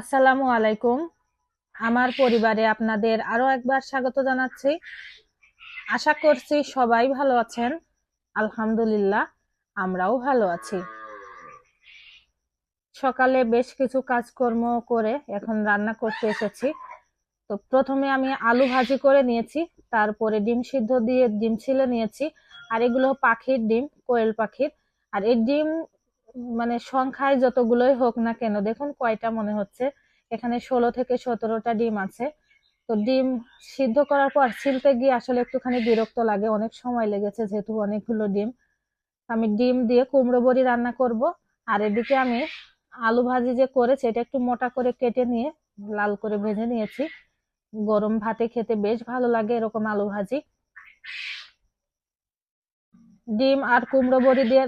আসসালামু আলাইকুম। আমার পরিবারে আপনাদের আরও একবার স্বাগত জানাচ্ছি। আশা করছি সবাই ভালো আছেন। আলহামদুলিল্লাহ, আমরাও ভালো আছি। সকালে বেশ কিছু কাজকর্ম করে এখন রান্না করতে এসেছি। তো প্রথমে আমি আলু ভাজি করে নিয়েছি, তারপরে ডিম সিদ্ধ দিয়ে ডিম ছিলে নিয়েছি, আর এগুলো পাখির ডিম, কোয়েল পাখির। আর এই ডিম মানে সংখ্যায় যতগুলোই হোক না কেন, দেখুন কয়টা মনে হচ্ছে। এখানে ষোলো থেকে সতেরোটা ডিম আছে। তো ডিম সিদ্ধ করার পর ছিলতে গিয়ে আসলে একটুখানি বিরক্ত লাগে। অনেক সময় লেগেছে যেহেতু অনেকগুলো ডিম। আমি ডিম দিয়ে কুমড়ো বড়ি রান্না করব। আর এদিকে আমি আলু ভাজি যে করেছি, এটা একটু মোটা করে কেটে নিয়ে লাল করে ভেজে নিয়েছি। গরম ভাতে খেতে বেশ ভালো লাগে এরকম আলু ভাজি। ডিম আর কুমড়ো বড়ি দিয়ে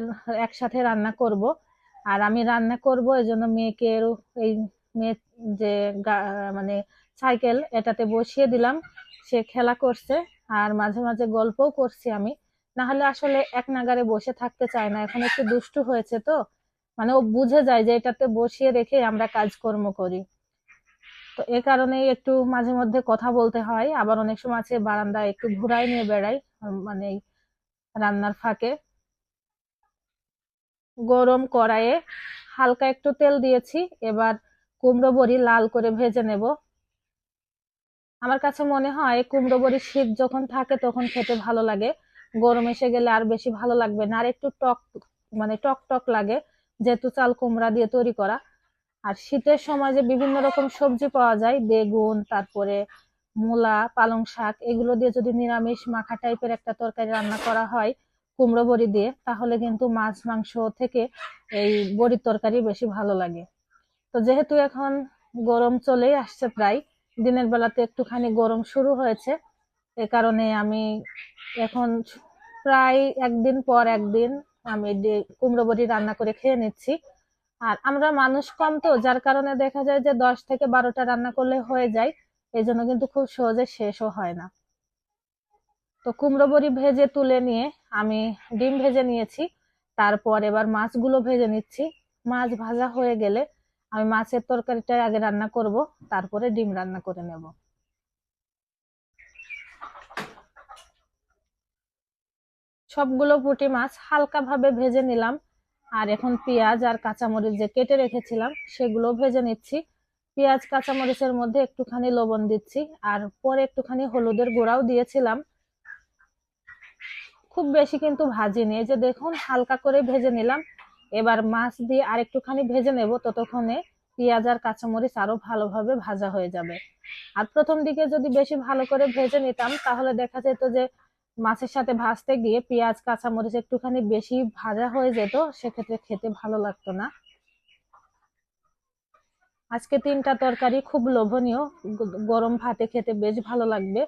একসাথে রান্না করব। আর আমি রান্না করব, এই জন্য মেয়েকে এই মেয়ে যে মানে সাইকেল এটাতে বসিয়ে দিলাম, সে খেলা করছে আর মাঝে মাঝে গল্পও করছি আমি। না হলে আসলে এক নাগারে বসে থাকতে চায় না, এখন একটু দুষ্টু হয়েছে তো। মানে ও বুঝে যায় যে এটাতে বসিয়ে রেখে আমরা কাজকর্ম করি। তো এ কারণেই একটু মাঝে মধ্যে কথা বলতে হয়, আবার অনেক সময় আছে বারান্দায় একটু ঘুরাই নিয়ে বেড়াই মানে রান্নার ফাঁকে। গরম কড়াইয়ে হালকা একটু তেল দিয়েছি। এবার কুমড়ো বড়ি লাল করে ভেজে নেব। আমার কাছে মনে হয় কুমড়ো বড়ি শীত যখন থাকে তখন খেতে ভালো লাগে। গরম এসে গেলে আর বেশি ভালো লাগবে না। আর একটু টক মানে টক টক লাগে, যেহেতু চাল কুমড়া দিয়ে তৈরি করা। আর শীতের সময় যে বিভিন্ন রকম সবজি পাওয়া যায়, বেগুন, তারপরে মূলা, পালং শাক, এগুলো দিয়ে যদি নিরামিষ মাখা টাইপের একটা তরকারি রান্না করা হয় কুমড়ো বড়ি দিয়ে, তাহলে কিন্তু মাছ, মাংস থেকে এই বড়ির তরকারি বেশি ভালো লাগে। তো যেহেতু এখন গরম চলেই আসছে প্রায়, দিনের বেলাতে একটুখানি গরম শুরু হয়েছে, এ কারণে আমি এখন প্রায় একদিন পর একদিন আমি কুমড়ো বড়ি রান্না করে খেয়ে নিচ্ছি। আর আমরা মানুষ কম তো, যার কারণে দেখা যায় যে দশ থেকে বারোটা রান্না করলে হয়ে যায় এই জন্য কিন্তু খুব সহজে শেষও হয় না। তো কুমড়ো বড়ি ভেজে তুলে নিয়ে আমি ডিম ভেজে নিয়েছি। তারপর এবার মাছগুলো ভেজে নিচ্ছি। মাছ ভাজা হয়ে গেলে আমি মাছের তরকারিটা আগে রান্না করব, তারপরে ডিম রান্না করে নেব। সবগুলো পুঁটি মাছ হালকাভাবে ভেজে নিলাম। আর এখন পেঁয়াজ আর কাঁচামরিচ যে কেটে রেখেছিলাম, সেগুলো ভেজে নিচ্ছি। পেঁয়াজ, কাঁচামরিচের মধ্যে একটুখানি লবণ দিচ্ছি। আর পরে একটুখানি হলুদের গুঁড়াও দিয়েছিলাম। খুব বেশি কিন্তু ভাজিনি এই যে দেখুন, হালকা করে ভেজে নিলাম। এবার মাছ দিয়ে আর একটুখানি ভেজে নেব। ততক্ষণে পেঁয়াজ আর কাঁচামরিচ আরও ভালোভাবে ভাজা হয়ে যাবে। আর প্রথম দিকে যদি বেশি ভালো করে ভেজে নিতাম, তাহলে দেখা যেত যে মাছের সাথে ভাজতে গিয়ে পেঁয়াজ, কাঁচামরিচ একটুখানি বেশি ভাজা হয়ে যেত, সেক্ষেত্রে খেতে ভালো লাগতো না। আজকে তিনটা তরকারি খুব লোভনীয়। গরম ভাতে খেতে বেশ ভালো লাগবে।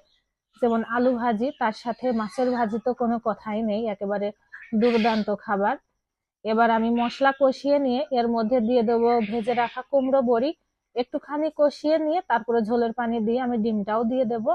যেমন আলু ভাজি, তার সাথে মাছের ভাজি তো কোনো কথাই নেই, একেবারে দুর্দান্ত খাবার। এবার আমি মশলা কষিয়ে নিয়ে, এর মধ্যে দিয়ে দেব ভেজে রাখা কুমড়ো বড়ি। একটুখানি কষিয়ে নিয়ে, তারপরে ঝোলের পানি দিয়ে আমি ডিমটাও দিয়ে দেব।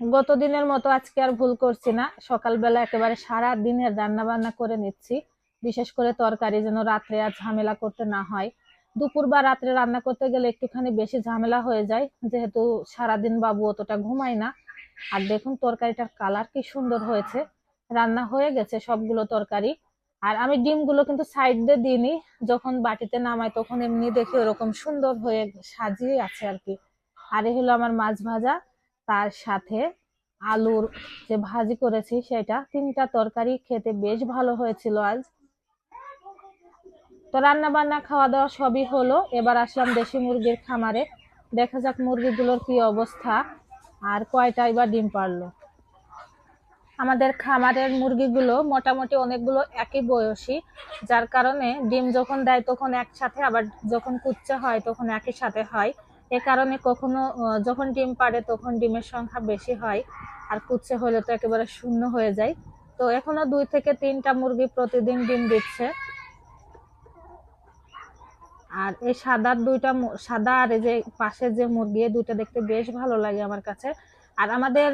গত দিনের মতো আজকে আর ভুল করছি না। সকালবেলা একেবারে সারা দিনের রান্না বান্না করে নিচ্ছি। বিশেষ করে তরকারি যেন রাত্রে আর ঝামেলা করতে না হয়। দুপুর বা রাত্রে রান্না করতে গেলে একটুখানি বেশি ঝামেলা হয়ে যায়, যেহেতু সারাদিন বাবু অতটা ঘুমায় না। আর দেখুন তরকারিটার কালার কি সুন্দর হয়েছে। রান্না হয়ে গেছে সবগুলো তরকারি। আর আমি ডিমগুলো কিন্তু সাইড দিয়ে দিইনি, যখন বাটিতে নামাই তখন এমনি দেখি ওরকম সুন্দর হয়ে সাজিয়ে আছে আর কি। আর এই হলো আমার মাছ ভাজা, তার সাথে আলুর যে ভাজি করেছি সেটা। তিনটা তরকারি খেতে বেশ ভালো হয়েছিল আজ। তো রান্না বান্না খাওয়া দাওয়া সবই হলো। এবার আসলাম দেশি মুরগির খামারে। দেখা যাক মুরগিগুলোর কি অবস্থা আর কয়টাই বা ডিম পারল। আমাদের খামারের মুরগিগুলো মোটামুটি অনেকগুলো একই বয়সী, যার কারণে ডিম যখন দেয় তখন একসাথে, আবার যখন কুচ্চা হয় তখন একই সাথে হয়। এ কারণে কখনো যখন ডিম পারে তখন ডিমের সংখ্যা বেশি হয়, আর কুচ্ছে হলে তো একেবারে শূন্য হয়ে যায়। তো এখনও দুই থেকে তিনটা মুরগি প্রতিদিন ডিম দিচ্ছে। আর এই সাদার দুইটা সাদা আর এই যে পাশে যে মুরগি দুইটা দেখতে বেশ ভালো লাগে আমার কাছে। আর আমাদের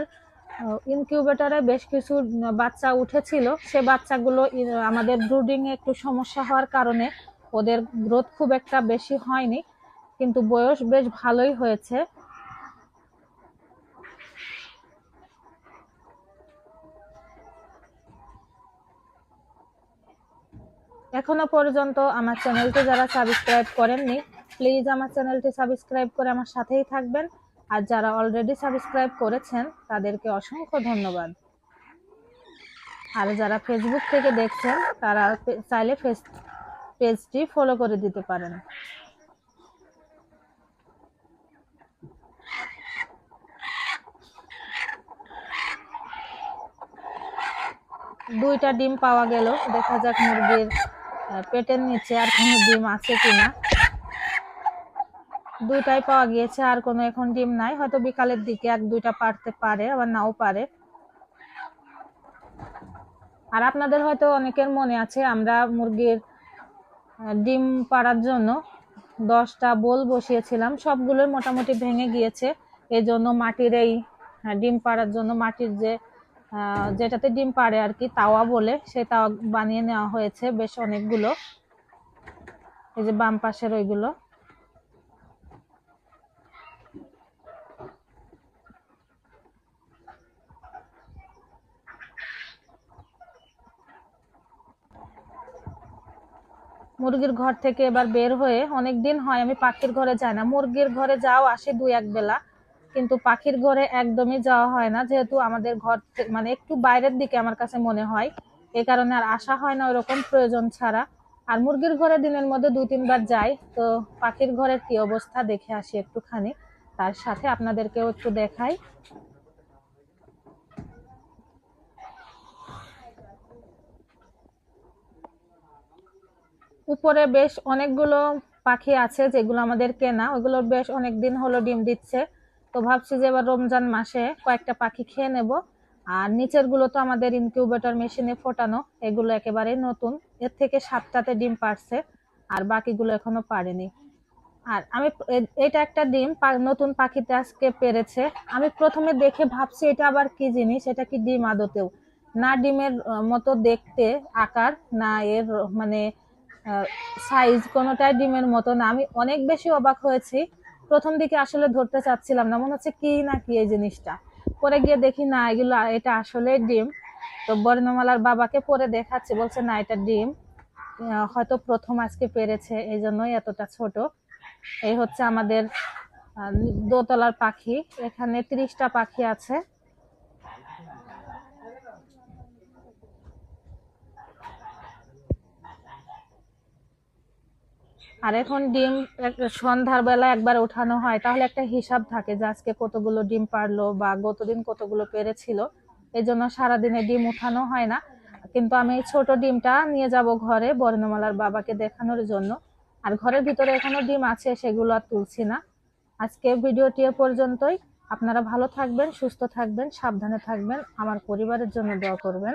ইনকিউবেটরে বেশ কিছু বাচ্চা উঠেছিল। সে বাচ্চাগুলো আমাদের ব্রুডিং এ একটু সমস্যা হওয়ার কারণে ওদের গ্রোথ খুব একটা বেশি হয়নি, কিন্তু বয়স বেশ ভালোই হয়েছে। এখনও পর্যন্ত আমার চ্যানেলটি যারা সাবস্ক্রাইব করেননি প্লিজ আমার চ্যানেলটি সাবস্ক্রাইব করে আমার সাথেই থাকবেন। আর যারা অলরেডি সাবস্ক্রাইব করেছেন, তাদেরকে অসংখ্য ধন্যবাদ। আর যারা ফেসবুক থেকে দেখছেন, তারা চাইলে ফেস পেজটি ফলো করে দিতে পারেন। দুইটা ডিম পাওয়া গেল। দেখা যাক মুরগির পেটের নিচে আর কোনো ডিম আছে কিনা? দুইটাই পাওয়া গিয়েছে, আর কোনো এখন ডিম নাই। হয়তো বিকালের দিকে এক দুইটা পারতে পারে, আবার নাও পারে। আর আপনাদের হয়তো অনেকের মনে আছে, আমরা মুরগির ডিম পাড়ার জন্য দশটা বোল বসিয়েছিলাম। সবগুলোই মোটামুটি ভেঙে গিয়েছে। এই জন্য মাটির এই ডিম পাড়ার জন্য মাটির যে যেটাতে ডিম পারে আর কি, তাওয়া বলে, সেই তাওয়া বানিয়ে নেওয়া হয়েছে বেশ অনেকগুলো। এই যে বাম পাশের ওইগুলো। মুরগির ঘর থেকে এবার বের হয়ে অনেক দিন হয়, আমি পাখির ঘরে যাই না। মুরগির ঘরে যাও আসে দুই এক বেলা। কিন্তু পাখির ঘরে একদমই যাওয়া হয় না, যেহেতু আমাদের ঘর মানে একটু বাইরের দিকে আমার কাছে মনে হয়। এই কারণে আর আসা হয় না ওরকম প্রয়োজন ছাড়া। আর মুরগির ঘরে দিনের মধ্যে দু তিনবার যাই, তো পাখির ঘরের কি অবস্থা দেখে আসি একটুখানি। তার সাথে আপনাদেরকেও একটু দেখাই। উপরে বেশ অনেকগুলো পাখি আছে যেগুলো আমাদের কেনা ওগুলোর বেশ অনেক দিন হলো ডিম দিচ্ছে। তো ভাবছি যে এবার রমজান মাসে কয়েকটা পাখি খেয়ে নেব। আর নিচেরগুলো তো আমাদের ইনকিউবেটর মেশিনে ফোটানো, এগুলো একেবারে নতুন। এর থেকে সাতটাতে ডিম পারছে, আর বাকিগুলো এখনও পারেনি। আর আমি এটা একটা ডিম নতুন পাখিতে আজকে পেরেছে। আমি প্রথমে দেখে ভাবছি এটা আবার কি জিনিস, এটা কি ডিম আদতেও? না ডিমের মতো দেখতে, আকার, না এর মানে সাইজ কোনোটাই ডিমের মতো না। আমি অনেক বেশি অবাক হয়েছি। প্রথম দিকে আসলে ধরতে চাচ্ছিলাম না, মনে হচ্ছে কি না কি এই জিনিসটা। পরে গিয়ে দেখি, না, এগুলো, এটা আসলে ডিম। তো বর্ণমালার বাবাকে পরে দেখাচ্ছে, বলছে, না, এটা ডিম। হয়তো প্রথম আজকে পেরেছে, এই জন্যই এতটা ছোট। এই হচ্ছে আমাদের দোতলার পাখি। এখানে ত্রিশটা পাখি আছে। আর এখন ডিম সন্ধ্যার বেলা একবার উঠানো হয়। তাহলে একটা হিসাব থাকে যে আজকে কতগুলো ডিম পারল বা গতদিন কতগুলো পেরেছিল। এই জন্য সারাদিনে ডিম উঠানো হয় না। কিন্তু আমি ছোট ডিমটা নিয়ে যাব ঘরে বর্ণমালার বাবাকে দেখানোর জন্য। আর ঘরের ভিতরে এখনও ডিম আছে, সেগুলো আর তুলছি না। আজকে ভিডিওটি এ পর্যন্তই। আপনারা ভালো থাকবেন, সুস্থ থাকবেন, সাবধানে থাকবেন। আমার পরিবারের জন্য দোয়া করবেন।